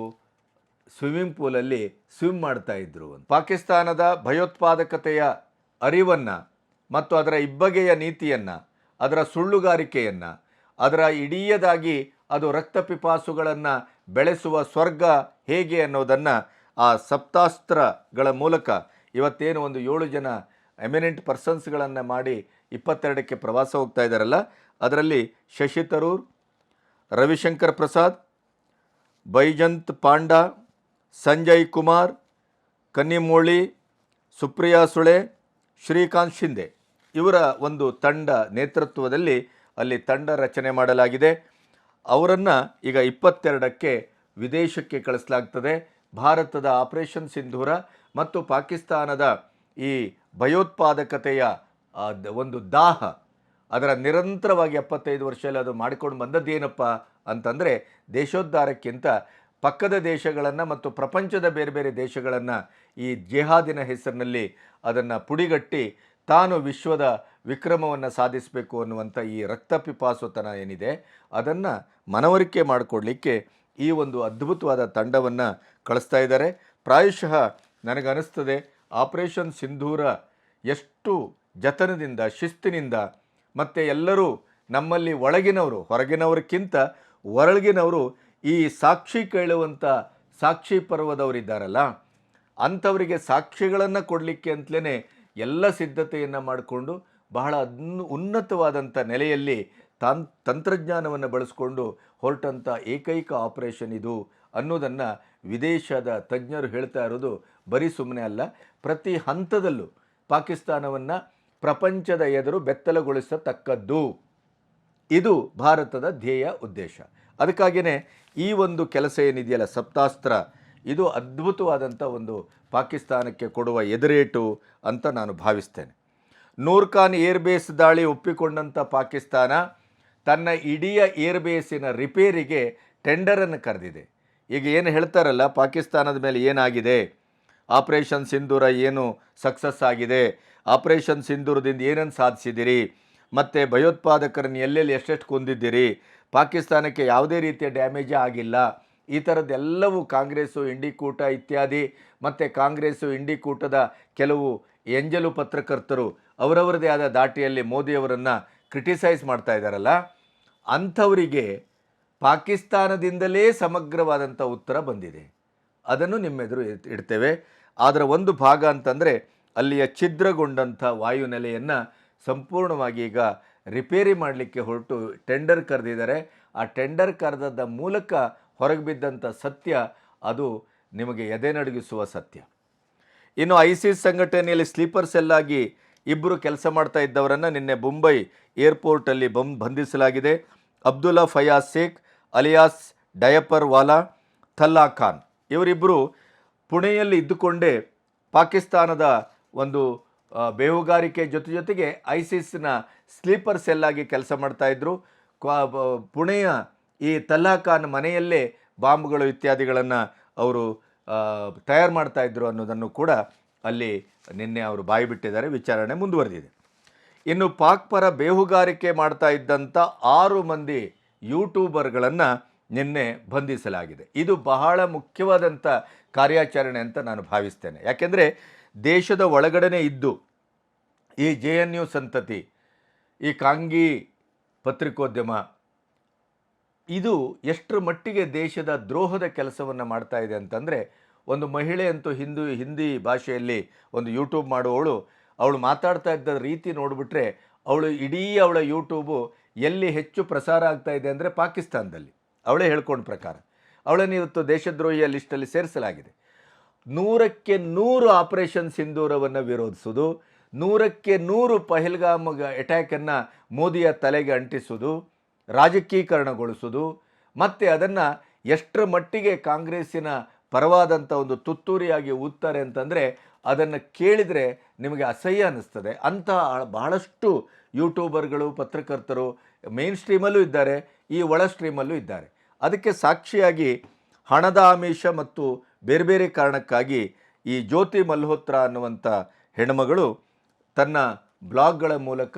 ಸ್ವಿಮ್ಮಿಂಗ್ ಪೂಲಲ್ಲಿ ಸ್ವಿಮ್ ಮಾಡ್ತಾ ಇದ್ದರು ಪಾಕಿಸ್ತಾನದ ಭಯೋತ್ಪಾದಕತೆಯ ಅರಿವನ್ನು ಮತ್ತು ಅದರ ಇಬ್ಬಗೆಯ ನೀತಿಯನ್ನು ಅದರ ಸುಳ್ಳುಗಾರಿಕೆಯನ್ನು, ಅದರ ಇಡೀಯದಾಗಿ ಅದು ರಕ್ತ ಪಿಪಾಸುಗಳನ್ನು ಬೆಳೆಸುವ ಸ್ವರ್ಗ ಹೇಗೆ ಅನ್ನೋದನ್ನು ಆ ಸಪ್ತಾಸ್ತ್ರಗಳ ಮೂಲಕ ಇವತ್ತೇನು ಒಂದು ಏಳು ಜನ ಎಮಿನೆಂಟ್ ಪರ್ಸನ್ಸ್ಗಳನ್ನು ಮಾಡಿ ಇಪ್ಪತ್ತೆರಡಕ್ಕೆ ಪ್ರವಾಸ ಹೋಗ್ತಾ ಇದ್ದಾರಲ್ಲ, ಅದರಲ್ಲಿ ಶಶಿ ತರೂರ್, ರವಿಶಂಕರ್ ಪ್ರಸಾದ್, ಬೈಜಂತ್ ಪಾಂಡಾ, ಸಂಜಯ್ ಕುಮಾರ್, ಕನ್ನಿಮೋಳಿ, ಸುಪ್ರಿಯಾ ಸುಳೆ, ಶ್ರೀಕಾಂತ್ ಶಿಂದೆ ಇವರ ಒಂದು ತಂಡ ನೇತೃತ್ವದಲ್ಲಿ ಅಲ್ಲಿ ತಂಡ ರಚನೆ ಮಾಡಲಾಗಿದೆ. ಅವರನ್ನು ಈಗ ಇಪ್ಪತ್ತೆರಡಕ್ಕೆ ವಿದೇಶಕ್ಕೆ ಕಳಿಸಲಾಗ್ತದೆ. ಭಾರತದ ಆಪರೇಷನ್ ಸಿಂಧೂರ ಮತ್ತು ಪಾಕಿಸ್ತಾನದ ಈ ಭಯೋತ್ಪಾದಕತೆಯ ಒಂದು ದಾಹ, ಅದರ ನಿರಂತರವಾಗಿ ಎಪ್ಪತ್ತೈದು ವರ್ಷದಲ್ಲಿ ಅದು ಮಾಡಿಕೊಂಡು ಬಂದದ್ದೇನಪ್ಪ ಅಂತಂದರೆ ದೇಶೋದ್ಧಾರಕ್ಕಿಂತ ಪಕ್ಕದ ದೇಶಗಳನ್ನು ಮತ್ತು ಪ್ರಪಂಚದ ಬೇರೆ ಬೇರೆ ದೇಶಗಳನ್ನು ಈ ಜೆಹಾದಿನ ಹೆಸರಿನಲ್ಲಿ ಅದನ್ನು ಪುಡಿಗಟ್ಟಿ ತಾನು ವಿಶ್ವದ ವಿಕ್ರಮವನ್ನು ಸಾಧಿಸಬೇಕು ಅನ್ನುವಂಥ ಈ ರಕ್ತಪಿಪಾಸುತನ ಏನಿದೆ, ಅದನ್ನು ಮನವರಿಕೆ ಮಾಡಿಕೊಡಲಿಕ್ಕೆ ಈ ಒಂದು ಅದ್ಭುತವಾದ ತಂಡವನ್ನು ಕಳಿಸ್ತಾ ಇದ್ದಾರೆ. ಪ್ರಾಯಶಃ ನನಗನ್ನಿಸ್ತದೆ, ಆಪರೇಷನ್ ಸಿಂಧೂರ ಎಷ್ಟು ಜತನದಿಂದ, ಶಿಸ್ತಿನಿಂದ ಮತ್ತು ಎಲ್ಲರೂ ನಮ್ಮಲ್ಲಿ ಒಳಗಿನವರು ಹೊರಗಿನವರಕ್ಕಿಂತ ಹೊರಗಿನವರು ಈ ಸಾಕ್ಷಿ ಕೇಳುವಂಥ ಸಾಕ್ಷಿ ಪರ್ವದವರಿದ್ದಾರಲ್ಲ, ಅಂಥವರಿಗೆ ಸಾಕ್ಷಿಗಳನ್ನು ಕೊಡಲಿಕ್ಕೆ ಅಂತಲೇ ಎಲ್ಲ ಸಿದ್ಧತೆಯನ್ನು ಮಾಡಿಕೊಂಡು ಬಹಳ ಅನ್ ಉನ್ನತವಾದಂಥ ನೆಲೆಯಲ್ಲಿ ತಾನ್ ತಂತ್ರಜ್ಞಾನವನ್ನು ಬಳಸ್ಕೊಂಡು ಹೊರಟಂಥ ಏಕೈಕ ಆಪರೇಷನ್ ಇದು ಅನ್ನೋದನ್ನು ವಿದೇಶದ ತಜ್ಞರು ಹೇಳ್ತಾ ಇರೋದು ಬರೀ ಸುಮ್ಮನೆ ಅಲ್ಲ, ಪ್ರತಿ ಹಂತದಲ್ಲೂ ಪಾಕಿಸ್ತಾನವನ್ನು ಪ್ರಪಂಚದ ಎದುರು ಬೆತ್ತಲಗೊಳಿಸತಕ್ಕದ್ದು. ಇದು ಭಾರತದ ಧ್ಯೇಯ ಉದ್ದೇಶ. ಅದಕ್ಕಾಗಿಯೇ ಈ ಒಂದು ಕೆಲಸ ಏನಿದೆಯಲ್ಲ, ಸಪ್ತಾಸ್ತ್ರ ಇದು ಅದ್ಭುತವಾದಂಥ ಒಂದು ಪಾಕಿಸ್ತಾನಕ್ಕೆ ಕೊಡುವ ಎದುರೇಟು ಅಂತ ನಾನು ಭಾವಿಸ್ತೇನೆ. ನೂರ್ಖಾನ್ ಏರ್ಬೇಸ್ ದಾಳಿ ಒಪ್ಪಿಕೊಂಡಂಥ ಪಾಕಿಸ್ತಾನ ತನ್ನ ಇಡೀ ಏರ್ಬೇಸಿನ ರಿಪೇರಿಗೆ ಟೆಂಡರನ್ನು ಕರೆದಿದೆ. ಈಗ ಏನು ಹೇಳ್ತಾರಲ್ಲ, ಪಾಕಿಸ್ತಾನದ ಮೇಲೆ ಏನಾಗಿದೆ? ಆಪರೇಷನ್ ಸಿಂಧೂರ ಏನು ಸಕ್ಸಸ್ ಆಗಿದೆ? ಆಪರೇಷನ್ ಸಿಂಧೂರದಿಂದ ಏನನ್ನು ಸಾಧಿಸಿದಿರಿ? ಮತ್ತು ಭಯೋತ್ಪಾದಕರನ್ನು ಎಲ್ಲೆಲ್ಲಿ ಎಷ್ಟೆಷ್ಟು ಕೊಂದಿದ್ದೀರಿ? ಪಾಕಿಸ್ತಾನಕ್ಕೆ ಯಾವುದೇ ರೀತಿಯ ಡ್ಯಾಮೇಜೇ ಆಗಿಲ್ಲ. ಈ ಥರದ್ದೆಲ್ಲವೂ ಕಾಂಗ್ರೆಸ್ಸು ಇಂಡಿಕೂಟ ಇತ್ಯಾದಿ ಮತ್ತು ಕಾಂಗ್ರೆಸ್ಸು ಇಂಡಿಕೂಟದ ಕೆಲವು ಎಂಜಲು ಪತ್ರಕರ್ತರು ಅವರವರದೇ ಆದ ದಾಟಿಯಲ್ಲಿ ಮೋದಿಯವರನ್ನು ಕ್ರಿಟಿಸೈಸ್ ಮಾಡ್ತಾ ಇದ್ದಾರಲ್ಲ ಅಂಥವರಿಗೆ ಪಾಕಿಸ್ತಾನದಿಂದಲೇ ಸಮಗ್ರವಾದಂಥ ಉತ್ತರ ಬಂದಿದೆ. ಅದನ್ನು ನಿಮ್ಮೆದುರು ಇಡ್- ಇಡ್ತೇವೆ. ಅದರ ಒಂದು ಭಾಗ ಅಂತಂದರೆ ಅಲ್ಲಿಯ ಛಿದ್ರಗೊಂಡಂಥ ವಾಯುನೆಲೆಯನ್ನು ಸಂಪೂರ್ಣವಾಗಿ ಈಗ ರಿಪೇರಿ ಮಾಡಲಿಕ್ಕೆ ಹೊರಟು ಟೆಂಡರ್ ಕರೆದಿದ್ದಾರೆ. ಆ ಟೆಂಡರ್ ಕರೆದದ ಮೂಲಕ ಹೊರಗೆ ಬಿದ್ದಂಥ ಸತ್ಯ ಅದು ನಿಮಗೆ ಎದೆ ನಡುಗಿಸುವ ಸತ್ಯ. ಇನ್ನು ಐಸಿಸ್ ಸಂಘಟನೆಯಲ್ಲಿ ಸ್ಲೀಪರ್ ಸೆಲ್ ಆಗಿ ಇಬ್ಬರು ಕೆಲಸ ಮಾಡ್ತಾ ಇದ್ದವರನ್ನು ನಿನ್ನೆ ಮುಂಬೈ ಏರ್ಪೋರ್ಟಲ್ಲಿ ಬಂ ಬಂಧಿಸಲಾಗಿದೆ. ಅಬ್ದುಲ್ಲಾ ಫಯಾಜ್ ಶೇಖ್, ಅಲಿಯಾಸ್ ಡಯಪರ್ ವಾಲಾ, ಥಲ್ಲಾ ಖಾನ್ ಇವರಿಬ್ಬರು ಪುಣೆಯಲ್ಲಿ ಇದ್ದುಕೊಂಡೇ ಪಾಕಿಸ್ತಾನದ ಒಂದು ಬೇಹುಗಾರಿಕೆ ಜೊತೆ ಜೊತೆಗೆ ಐಸಿಸ್ನ ಸ್ಲೀಪರ್ ಸೆಲ್ ಆಗಿ ಕೆಲಸ ಮಾಡ್ತಾಯಿದ್ರು ಕ್ವಾ- ಪುಣೆಯ ಈ ತಲ್ಲಾಖಾನ್ ಮನೆಯಲ್ಲೇ ಬಾಂಬ್ಗಳು ಇತ್ಯಾದಿಗಳನ್ನು ಅವರು ತಯಾರು ಮಾಡ್ತಾ ಇದ್ದರು ಅನ್ನೋದನ್ನು ಕೂಡ ಅಲ್ಲಿ ನಿನ್ನೆ ಅವರು ಬಾಯಿ ಬಿಟ್ಟಿದ್ದಾರೆ, ವಿಚಾರಣೆ ಮುಂದುವರೆದಿದೆ. ಇನ್ನು ಪಾಕ್ ಪರ ಬೇಹುಗಾರಿಕೆ ಮಾಡ್ತಾ ಇದ್ದಂಥ ಆರು ಮಂದಿ ಯೂಟ್ಯೂಬರ್ಗಳನ್ನು ನಿನ್ನೆ ಬಂಧಿಸಲಾಗಿದೆ. ಇದು ಬಹಳ ಮುಖ್ಯವಾದಂಥ ಕಾರ್ಯಾಚರಣೆ ಅಂತ ನಾನು ಭಾವಿಸ್ತೇನೆ. ಯಾಕೆಂದರೆ ದೇಶದ ಒಳಗಡೆನೇ ಇದ್ದು ಈ ಜೆ ಎನ್ ಯು ಸಂತತಿ, ಈ ಕಾಂಗಿ ಪತ್ರಿಕೋದ್ಯಮ ಇದು ಎಷ್ಟರ ಮಟ್ಟಿಗೆ ದೇಶದ ದ್ರೋಹದ ಕೆಲಸವನ್ನು ಮಾಡ್ತಾ ಇದೆ ಅಂತಂದರೆ, ಒಂದು ಮಹಿಳೆ ಅಂತೂ ಹಿಂದೂ, ಹಿಂದಿ ಭಾಷೆಯಲ್ಲಿ ಒಂದು ಯೂಟ್ಯೂಬ್ ಮಾಡುವವಳು, ಅವಳು ಮಾತಾಡ್ತಾ ಇದ್ದ ರೀತಿ ನೋಡಿಬಿಟ್ರೆ, ಅವಳು ಇಡೀ ಅವಳ ಯೂಟ್ಯೂಬು ಎಲ್ಲಿ ಹೆಚ್ಚು ಪ್ರಸಾರ ಆಗ್ತಾ ಇದೆ ಅಂದರೆ ಪಾಕಿಸ್ತಾನದಲ್ಲಿ. ಅವಳೇ ಹೇಳ್ಕೊಂಡ ಪ್ರಕಾರ. ಅವಳನ್ನು ಇವತ್ತು ದೇಶದ್ರೋಹಿಯ ಲಿಸ್ಟಲ್ಲಿ ಸೇರಿಸಲಾಗಿದೆ. ನೂರಕ್ಕೆ ನೂರು ಆಪರೇಷನ್ ಸಿಂಧೂರವನ್ನು ವಿರೋಧಿಸೋದು, ನೂರಕ್ಕೆ ನೂರು ಪಹಲ್ಗಾಮ್ ಅಟ್ಯಾಕನ್ನು ಮೋದಿಯ ತಲೆಗೆ ಅಂಟಿಸೋದು ರಾಜಕೀಕರಣಗೊಳಿಸೋದು ಮತ್ತು ಅದನ್ನು ಎಷ್ಟರ ಮಟ್ಟಿಗೆ ಕಾಂಗ್ರೆಸ್ಸಿನ ಪರವಾದಂಥ ಒಂದು ತುತ್ತೂರಿಯಾಗಿ ಊದ್ತಾರೆ ಅಂತಂದರೆ, ಅದನ್ನು ಕೇಳಿದರೆ ನಿಮಗೆ ಅಸಹ್ಯ ಅನ್ನಿಸ್ತದೆ. ಅಂತಹ ಬಹಳಷ್ಟು ಯೂಟ್ಯೂಬರ್ಗಳು, ಪತ್ರಕರ್ತರು ಮೇನ್ ಸ್ಟ್ರೀಮಲ್ಲೂ ಇದ್ದಾರೆ, ಈ ಒಳ ಸ್ಟ್ರೀಮಲ್ಲೂ ಇದ್ದಾರೆ. ಅದಕ್ಕೆ ಸಾಕ್ಷಿಯಾಗಿ ಹಣದ ಆಮಿಷ ಮತ್ತು ಬೇರೆ ಬೇರೆ ಕಾರಣಕ್ಕಾಗಿ ಈ ಜ್ಯೋತಿ ಮಲ್ಹೋತ್ರ ಅನ್ನುವಂಥ ಹೆಣ್ಮಗಳು ತನ್ನ ಬ್ಲಾಗ್ಗಳ ಮೂಲಕ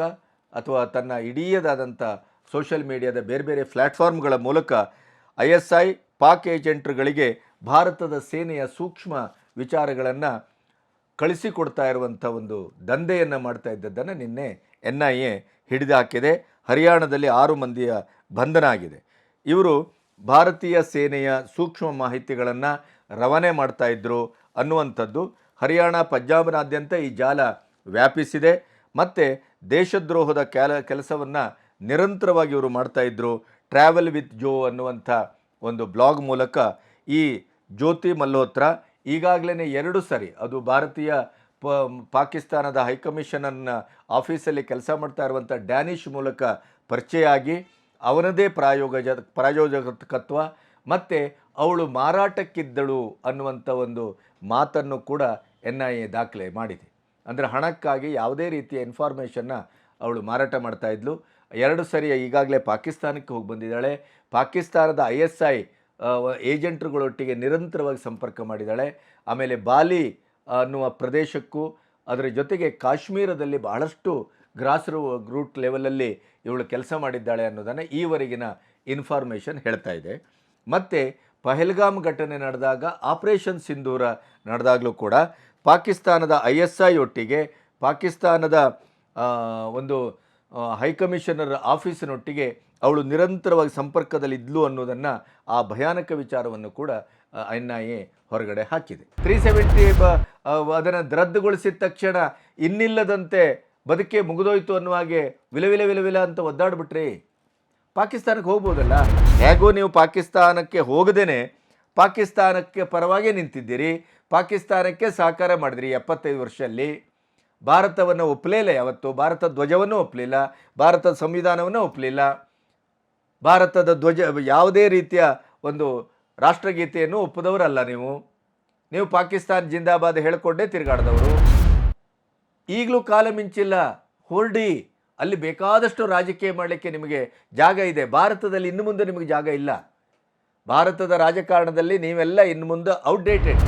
ಅಥವಾ ತನ್ನ ಇಡೀದಾದಂಥ ಸೋಷಿಯಲ್ ಮೀಡಿಯಾದ ಬೇರೆ ಬೇರೆ ಪ್ಲ್ಯಾಟ್ಫಾರ್ಮ್ಗಳ ಮೂಲಕ ಐ ಎಸ್ ಐ, ಪಾಕ್ ಏಜೆಂಟ್ರುಗಳಿಗೆ ಭಾರತದ ಸೇನೆಯ ಸೂಕ್ಷ್ಮ ವಿಚಾರಗಳನ್ನು ಕಳಿಸಿಕೊಡ್ತಾ ಇರುವಂಥ ಒಂದು ದಂಧೆಯನ್ನು ಮಾಡ್ತಾ ಇದ್ದದ್ದನ್ನು ನಿನ್ನೆ ಎನ್ ಐ ಎ ಹಿಡಿದಾಕಿದೆ ಹರಿಯಾಣದಲ್ಲಿ ಆರು ಮಂದಿಯ ಬಂಧನ ಆಗಿದೆ. ಇವರು ಭಾರತೀಯ ಸೇನೆಯ ಸೂಕ್ಷ್ಮ ಮಾಹಿತಿಗಳನ್ನು ರವಾನೆ ಮಾಡ್ತಾ ಇದ್ದರು ಅನ್ನುವಂಥದ್ದು ಹರಿಯಾಣ ಪಂಜಾಬ್ನಾದ್ಯಂತ ಈ ಜಾಲ ವ್ಯಾಪಿಸಿದೆ. ಮತ್ತು ದೇಶದ್ರೋಹದ ಕೆಲ ಕೆಲಸವನ್ನು ನಿರಂತರವಾಗಿ ಇವರು ಮಾಡ್ತಾ ಇದ್ದರು ಟ್ರಾವೆಲ್ ವಿತ್ ಜೋ ಅನ್ನುವಂಥ ಒಂದು ಬ್ಲಾಗ್ ಮೂಲಕ ಈ ಜ್ಯೋತಿ ಮಲ್ಹೋತ್ರ ಈಗಾಗಲೇ ಎರಡು ಸರಿ ಅದು ಭಾರತೀಯ ಪ, ಪಾಕಿಸ್ತಾನದ ಹೈಕಮಿಷನನ್ನು ಆಫೀಸಲ್ಲಿ ಕೆಲಸ ಮಾಡ್ತಾ ಇರುವಂಥ ಡ್ಯಾನಿಶ್ ಮೂಲಕ ಪರಿಚಯ ಆಗಿ ಅವನದೇ ಪ್ರಾಯೋಗ ಪ್ರಾಯೋಜಕತ್ವ ಮತ್ತು ಅವಳು ಮಾರಾಟಕ್ಕಿದ್ದಳು ಅನ್ನುವಂಥ ಒಂದು ಮಾತನ್ನು ಕೂಡ ಎನ್ ಐ ಎ ದಾಖಲೆ ಮಾಡಿದೆ. ಅಂದರೆ ಹಣಕ್ಕಾಗಿ ಯಾವುದೇ ರೀತಿಯ ಇನ್ಫಾರ್ಮೇಷನ್ನ ಅವಳು ಮಾರಾಟ ಮಾಡ್ತಾ ಇದ್ಲು. ಎರಡು ಸರಿ ಈಗಾಗಲೇ ಪಾಕಿಸ್ತಾನಕ್ಕೆ ಹೋಗಿ ಬಂದಿದ್ದಾಳೆ. ಪಾಕಿಸ್ತಾನದ ಐ ಎಸ್ ಐ ಏಜೆಂಟ್ರುಗಳೊಟ್ಟಿಗೆ ನಿರಂತರವಾಗಿ ಸಂಪರ್ಕ ಮಾಡಿದ್ದಾಳೆ. ಆಮೇಲೆ ಬಾಲಿ ಅನ್ನುವ ಪ್ರದೇಶಕ್ಕೂ, ಅದರ ಜೊತೆಗೆ ಕಾಶ್ಮೀರದಲ್ಲಿ ಬಹಳಷ್ಟು ಗ್ರಾಸ್ ರೂಟ್ ಲೆವೆಲಲ್ಲಿ ಇವಳು ಕೆಲಸ ಮಾಡಿದ್ದಾಳೆ ಅನ್ನೋದನ್ನು ಈವರೆಗಿನ ಇನ್ಫಾರ್ಮೇಷನ್ ಹೇಳ್ತಾ ಇದೆ. ಮತ್ತು ಪಹಲ್ಗಾಮ್ ಘಟನೆ ನಡೆದಾಗ, ಆಪರೇಷನ್ ಸಿಂಧೂರ ನಡೆದಾಗಲೂ ಕೂಡ ಪಾಕಿಸ್ತಾನದ ಐ ಎಸ್ ಐ ಒಟ್ಟಿಗೆ, ಪಾಕಿಸ್ತಾನದ ಒಂದು ಹೈಕಮಿಷನರ್ ಆಫೀಸಿನೊಟ್ಟಿಗೆ ಅವಳು ನಿರಂತರವಾಗಿ ಸಂಪರ್ಕದಲ್ಲಿದ್ಲು ಅನ್ನೋದನ್ನು ಆ ಭಯಾನಕ ವಿಚಾರವನ್ನು ಕೂಡ ಎನ್ ಐ ಎ ಹೊರಗಡೆ ಹಾಕಿದೆ. ತ್ರೀ ಸೆವೆಂಟಿ ಅದನ್ನು ರದ್ದುಗೊಳಿಸಿದ ತಕ್ಷಣ ಇನ್ನಿಲ್ಲದಂತೆ ಬದುಕೆ ಮುಗಿದೋಯ್ತು ಅನ್ನುವ ಹಾಗೆ ವಿಲವಿಲ ವಿಲವಿಲ ಅಂತ ಒದ್ದಾಡ್ಬಿಟ್ರಿ ಪಾಕಿಸ್ತಾನಕ್ಕೆ ಹೋಗ್ಬೋದಲ್ಲ? ಹೇಗೋ ನೀವು ಪಾಕಿಸ್ತಾನಕ್ಕೆ ಹೋಗದೇನೆ, ಪಾಕಿಸ್ತಾನಕ್ಕೆ ಪರವಾಗಿ ನಿಂತಿದ್ದೀರಿ, ಪಾಕಿಸ್ತಾನಕ್ಕೆ ಸಹಕಾರ ಮಾಡಿದ್ರಿ ಎಪ್ಪತ್ತೈದು ವರ್ಷದಲ್ಲಿ ಭಾರತವನ್ನು ಒಪ್ಪಲೇ ಯಾವತ್ತು ಭಾರತ ಧ್ವಜವನ್ನು ಒಪ್ಪಲಿಲ್ಲ ಭಾರತದ ಸಂವಿಧಾನವನ್ನು ಒಪ್ಪಲಿಲ್ಲ ಭಾರತದ ಧ್ವಜ, ಯಾವುದೇ ರೀತಿಯ ಒಂದು ರಾಷ್ಟ್ರಗೀತೆಯನ್ನು ಒಪ್ಪದವರಲ್ಲ ನೀವು. ನೀವು ಪಾಕಿಸ್ತಾನ್ ಜಿಂದಾಬಾದ್ ಹೇಳಿಕೊಂಡೇ ತಿರುಗಾಡ್ದವರು. ಈಗಲೂ ಕಾಲ ಮಿಂಚಿಲ್ಲ, ಹೊರಡಿ, ಅಲ್ಲಿ ಬೇಕಾದಷ್ಟು ರಾಜಕೀಯ ಮಾಡಲಿಕ್ಕೆ ನಿಮಗೆ ಜಾಗ ಇದೆ. ಭಾರತದಲ್ಲಿ ಇನ್ನು ಮುಂದೆ ನಿಮಗೆ ಜಾಗ ಇಲ್ಲ. ಭಾರತದ ರಾಜಕಾರಣದಲ್ಲಿ ನೀವೆಲ್ಲ ಇನ್ನು ಮುಂದೆ ಔಟ್ಡೇಟೆಡ್